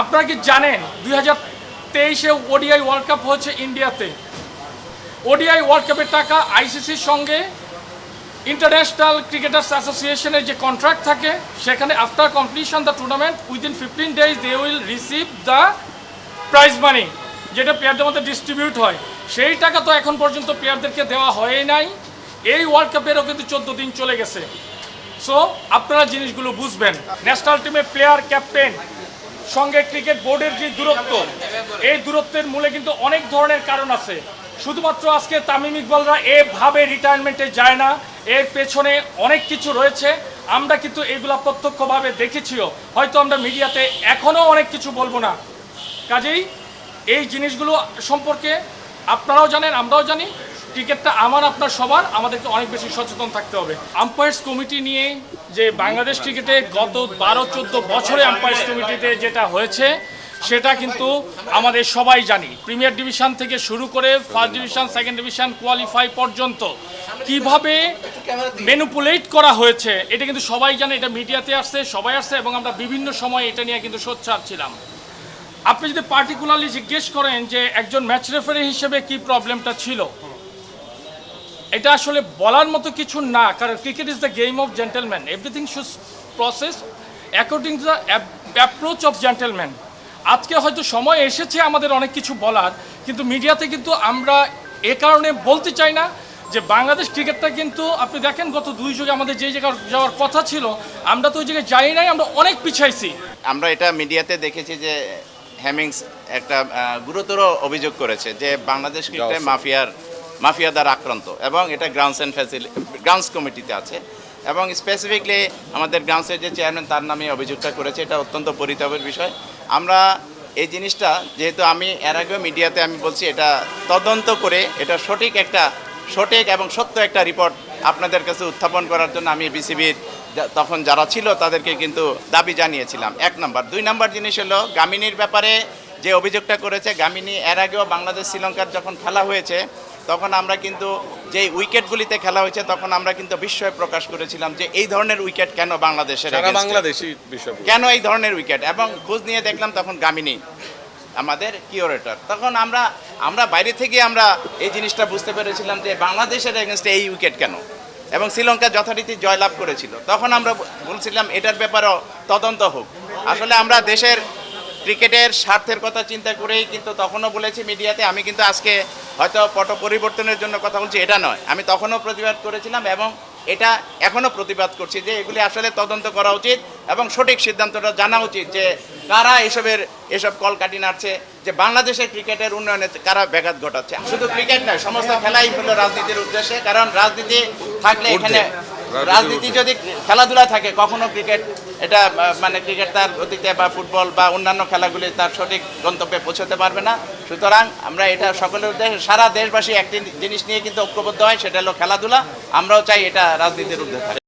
আপনারা কি জানেন দুই হাজার তেইশে ওডিআই ওয়ার্ল্ড কাপ হয়েছে ইন্ডিয়াতে? ওডিআই ওয়ার্ল্ড কাপের টাকা আইসিসির সঙ্গে ইন্টারন্যাশনাল ক্রিকেটার্স অ্যাসোসিয়েশনের যে কন্ট্রাক্ট থাকে, সেখানে after completion the tournament within fifteen days they will receive the prize money যেটা প্লেয়ারদের মধ্যে ডিস্ট্রিবিউট হয়। সেই টাকা তো এখন পর্যন্ত প্লেয়ারদেরকে দেওয়া হয়ই নাই। এই ওয়ার্ল্ড কাপেরও কিন্তু চোদ্দ দিন চলে গেছে। সো আপনারা জিনিসগুলো বুঝবেন। ন্যাশনাল টিমের প্লেয়ার ক্যাপ্টেন সঙ্গে ক্রিকেট বোর্ডের যে দূরত্ব, এই দূরত্বের মূলে কিন্তু অনেক ধরনের কারণ আছে। শুধুমাত্র আজকে তামিম ইকবালরা এভাবে রিটায়ারমেন্টে যায় না, এর পেছনে অনেক কিছু রয়েছে। আমরা কিন্তু এগুলা প্রত্যক্ষভাবে দেখেছিও। হয়তো আমরা মিডিয়াতে এখনও অনেক কিছু বলব না। কাজেই এই জিনিসগুলো সম্পর্কে আপনারাও জানেন, আমরাও জানি। ক্রিকেটটা আমার, আপনার, সবার। আমাদেরকে অনেক বেশি সচেতন থাকতে হবে। আম্পায়ার্স কমিটি নিয়ে যে বাংলাদেশ ক্রিকেটে গত বারো, চোদ্দ বছরে আম্পায়ার্স কমিটিতে যেটা হয়েছে, সেটা কিন্তু আমাদের সবাই জানি। প্রিমিয়ার ডিভিশন থেকে শুরু করে first division second division qualify পর্যন্ত কীভাবে ম্যানুপুলেট করা হয়েছে, এটা কিন্তু সবাই জানে, এটা মিডিয়াতে আসছে, সবাই আসছে, এবং আমরা বিভিন্ন সময় এটা নিয়ে কিন্তু সোচ্চার ছিলাম। আপনি যদি পার্টিকুলারলি জিজ্ঞেস করেন যে একজন ম্যাচ রেফারি হিসেবে কি প্রবলেমটা ছিল এটা আসলে বলার মতো কিছু না কারণ cricket is the game of gentleman everything should process according to the approach of gentleman আজকে হয়তো সময় এসেছে আমাদের অনেক কিছু বলার কিন্তু মিডিয়াতে কিন্তু আমরা এ কারণে বলতে চাই না যে বাংলাদেশ ক্রিকেটটা কিন্তু আপনি দেখেন গত দুই যুগে আমাদের যেই জায়গায় যাওয়ার কথা ছিল আমরা তো ওই জায়গায় যাই নাই আমরা অনেক পিছাইছি। আমরা এটা মিডিয়াতে দেখেছি যে হ্যামিংস একটা গুরুতর অভিযোগ করেছে যে বাংলাদেশ ক্রিকেটে মাফিয়ার মাফিয়া দ্বারা আক্রান্ত এবং এটা গ্রাউন্ডস অ্যান্ড ফ্যাসিলি গ্রাউন্ডস কমিটিতে আছে। এবং স্পেসিফিকলি আমাদের গ্রাউন্ডসের যে চেয়ারম্যান তার নামে অভিযোগটা করেছে, এটা অত্যন্ত পরিতাপের বিষয়। আমরা এই জিনিসটা, যেহেতু আমি এর আগেও মিডিয়াতে আমি বলছি, এটা তদন্ত করে, এটা সঠিক একটা, সঠিক এবং সত্য একটা রিপোর্ট আপনাদের কাছে উত্থাপন করার জন্য আমি বিসিবির তখন যারা ছিল, তাদেরকে কিন্তু দাবি জানিয়েছিলাম। এক নম্বর। দুই নাম্বার জিনিস হলো, গামিনীর ব্যাপারে যে অভিযোগটা করেছে, গামিনী এর আগেও বাংলাদেশ, শ্রীলঙ্কার যখন খেলা হয়েছে তখন আমরা কিন্তু যে উইকেটগুলিতে খেলা হয়েছে তখন আমরা কিন্তু বিস্ময় প্রকাশ করেছিলাম যে এই ধরনের উইকেট কেন বাংলাদেশের বাংলাদেশি কেন এই ধরনের উইকেট? এবং খোঁজ নিয়ে দেখলাম তখন গামিনী আমাদের কিওরেটর তখন আমরা আমরা বাইরে থেকে আমরা এই জিনিসটা বুঝতে পেরেছিলাম যে বাংলাদেশের এগেনস্টে এই উইকেট কেন? এবং শ্রীলঙ্কা যথারীতি জয়লাভ করেছিল। তখন আমরা বলছিলাম এটার ব্যাপারেও তদন্ত হোক। আসলে আমরা দেশের ক্রিকেটের স্বার্থের কথা চিন্তা করেই কিন্তু তখনও বলেছি মিডিয়াতে আমি কিন্তু আজকে হয়তো পট পরিবর্তনের জন্য কথা বলছি এটা নয়। আমি তখনও প্রতিবাদ করেছিলাম এবং এটা এখনও প্রতিবাদ করছি যে এগুলি আসলে তদন্ত করা উচিত এবং সঠিক সিদ্ধান্তটা জানা উচিত যে কারা এসবের এসব কল কলকাটি নাড়ছে যে বাংলাদেশের ক্রিকেটের উন্নয়নে কারা ব্যাঘাত ঘটাচ্ছে। শুধু ক্রিকেট নয় সমস্ত খেলাই হলো রাজনীতির উদ্দেশ্যে কারণ রাজনীতি থাকলে এখানে রাজনীতি যদি খেলাধুলা থাকে কখনো ক্রিকেট এটা মানে ক্রিকেট তার গতিতে বা ফুটবল বা অন্যান্য খেলাগুলি তার সঠিক গন্তব্যে পৌঁছতে পারবে না। সুতরাং আমরা এটা সকলের উদ্দেশ্যে সারা দেশবাসী একটি জিনিস নিয়ে কিন্তু ঐক্যবদ্ধ হয় সেটা হলো খেলাধুলা। আমরাও চাই এটা রাজনীতির উদ্দেশ্যে